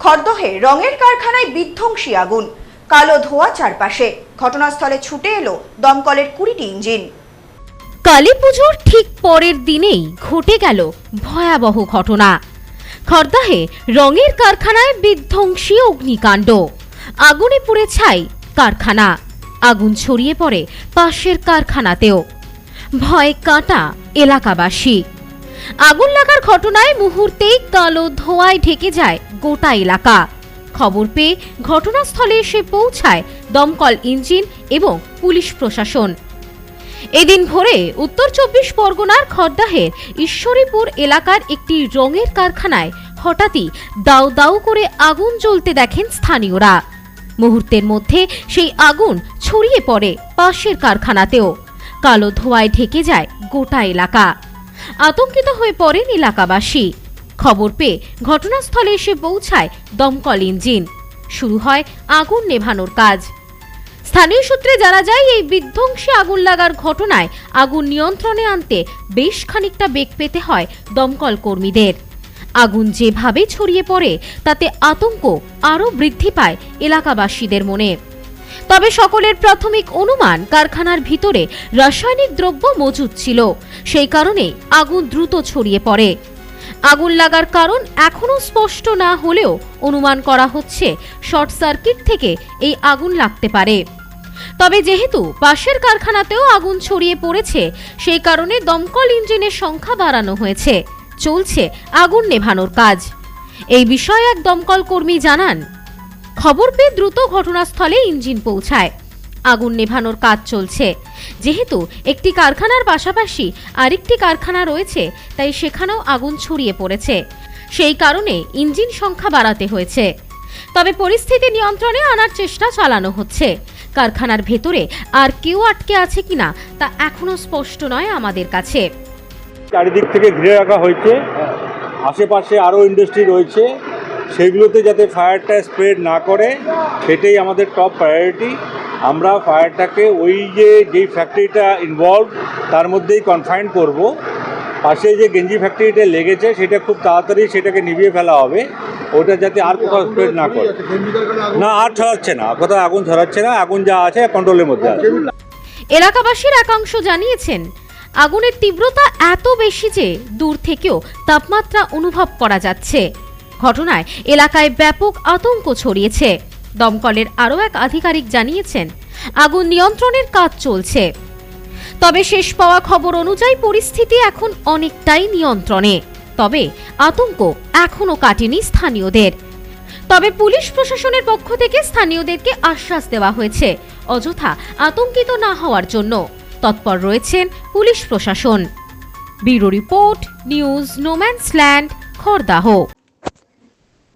খড়দহে রঙের কারখানায় বিধ্বংসী আগুন। কালো ধোঁয়া চারপাশে। ঘটনাস্থলে ছুটে এলো দমকলের কুড়িটি ইঞ্জিন। কালী পুজোর ঠিক পরের দিনেই ঘটে গেল ভয়াবহ ঘটনা। খর্দাহে রঙের কারখানায় বিধ্বংসী অগ্নিকাণ্ড। আগুনে পুড়ে ছাই কারখানা। আগুন ছড়িয়ে পড়ে পাশের কারখানাতেও। ভয় কাটা এলাকাবাসী। আগুন লাগার ঘটনায় মুহূর্তেই কালো ধোঁয়ায় ঢেকে যায় গোটা এলাকা। খবর পেয়ে ঘটনাস্থলে এসে পৌঁছায় দমকল ইঞ্জিন এবং পুলিশ প্রশাসন। এদিন ভোরে উত্তর চব্বিশ পরগনার খড়দাহের ঈশ্বরীপুর এলাকার একটি রঙের কারখানায় হঠাৎই দাউ দাউ করে আগুন জ্বলতে দেখেন স্থানীয়রা। মুহূর্তের মধ্যে সেই আগুন ছড়িয়ে পড়ে পাশের কারখানাতেও। কালো ধোঁয়ায় ঢেকে যায় গোটা এলাকা। আতঙ্কিত হয়ে পড়েন এলাকাবাসী। খবর পেয়ে ঘটনাস্থলে এসে পৌঁছায় দমকল ইঞ্জিন। শুরু হয় আগুন নেভানোর কাজ। স্থানীয় সূত্রে জানা যায়, এই বিধ্বংসী আগুন লাগার ঘটনায় আগুন নিয়ন্ত্রণে আনতে বেশ খানিকটা বেগ পেতে হয় দমকল কর্মীদের। আগুন যেভাবে ছড়িয়ে পড়ে, তাতে আতঙ্ক আরও বৃদ্ধি পায় এলাকাবাসীদের মনে। তবে সকলের প্রাথমিক অনুমান কারখানার ভিতরে রাসায়নিক দ্রব্য মজুদ ছিল। সেই কারণে আগুন দ্রুত ছড়িয়ে পড়ে। আগুন লাগার কারণ এখনও স্পষ্ট না হলেও অনুমান করা হচ্ছে শর্ট সার্কিট থেকে এই আগুন লাগতে পারে। তবে যেহেতু পাশের কারখানাতেও আগুন ছড়িয়ে পড়েছে, সেই কারণে দমকল ইঞ্জিনের সংখ্যা বাড়ানো হয়েছে। চলছে আগুন নেভানোর কাজ। এই বিষয়ে এক দমকল কর্মী জানান খবর পেয়ে দ্রুত ঘটনাস্থলে ইঞ্জিন পৌঁছায়। আগুন নেভানোর কাজ চলছে। যেহেতু একটি কারখানার পাশাপাশি আরেকটি কারখানা রয়েছে, তাই সেখানেও আগুন ছড়িয়ে পড়েছে। সেই কারণে ইঞ্জিন সংখ্যা বাড়াতে হয়েছে। তবে পরিস্থিতি নিয়ন্ত্রণে আনার চেষ্টা চালানো হচ্ছে। কারখানার ভেতরে আর কেউ আটকে আছে কিনা, তা এখনও স্পষ্ট নয় আমাদের কাছে। চারিদিক থেকে ঘিরে রাখা হয়েছে। আশেপাশে আরও ইন্ডাস্ট্রি রয়েছে। সেগুলোতে যাতে ফায়ারটা স্প্রেড না করে, সেটাই আমাদের টপ প্রায়োরিটি আমরা ফায়ারটাকে ওই যে, যেই ফ্যাক্টরিটা ইনভলভ তার মধ্যেই কনফাইন করব। পাশে যে গেঞ্জি ফ্যাক্টরিটা লেগেছে, সেটা খুব তাড়াতাড়ি সেটাকে নিভিয়ে ফেলা হবে। ওটা যাতে আর কোথাও স্প্রেড না করে। না, আর ছড়াচ্ছে না। কোথাও আগুন ছড়াচ্ছে না। আগুন যা আছে কন্ট্রোলের মধ্যে আছে। এলাকাবাসীর একাংশ জানিয়েছেন, আগুনের তীব্রতা এত বেশি যে দূর থেকেও তাপমাত্রা অনুভব করা যাচ্ছে। ঘটনায় এলাকায় ব্যাপক আতঙ্ক ছড়িয়েছে। দমকলের আরও এক আধিকারিক জানিয়েছেন, আগুন নিয়ন্ত্রণের কাজ চলছে। তবে শেষ পাওয়া খবর অনুযায়ী পরিস্থিতি এখন অনেকটাই নিয়ন্ত্রণে। তবে আতঙ্ক এখনও কাটেনি স্থানীয়দের। তবে পুলিশ প্রশাসনের পক্ষ থেকে স্থানীয়দেরকে আশ্বাস দেওয়া হয়েছে, অযথা আতঙ্কিত না হওয়ার জন্য। তৎপর রয়েছেন পুলিশ প্রশাসন। Bureau report, news, no man's land, Khardah.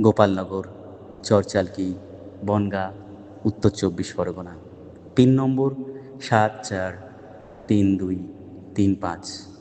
Gopalnagar চরচালকি Bongaon উত্তর চব্বিশ পরগনা। পিন নম্বর সাত চার তিন দুই তিন পাঁচ।